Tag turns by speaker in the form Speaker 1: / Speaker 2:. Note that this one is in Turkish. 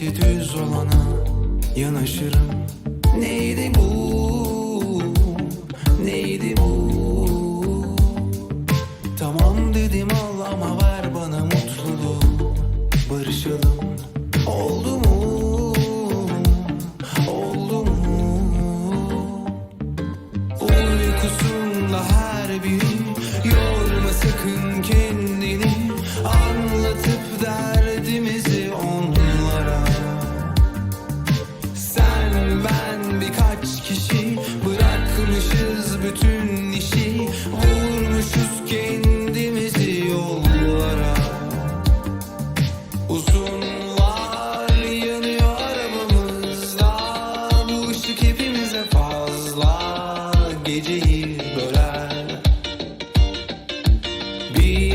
Speaker 1: Hasreti düz olana yanaşırım. Neydi bu, neydi bu? Tamam dedim al ama ver bana mutluluğu. Barışalım. Oldu mu, oldu mu? Uykusunda her bir yorma sakın ki. Uzunlar yanıyor arabamızda Bu ışık hepimize fazla. Geceyi bölen Bir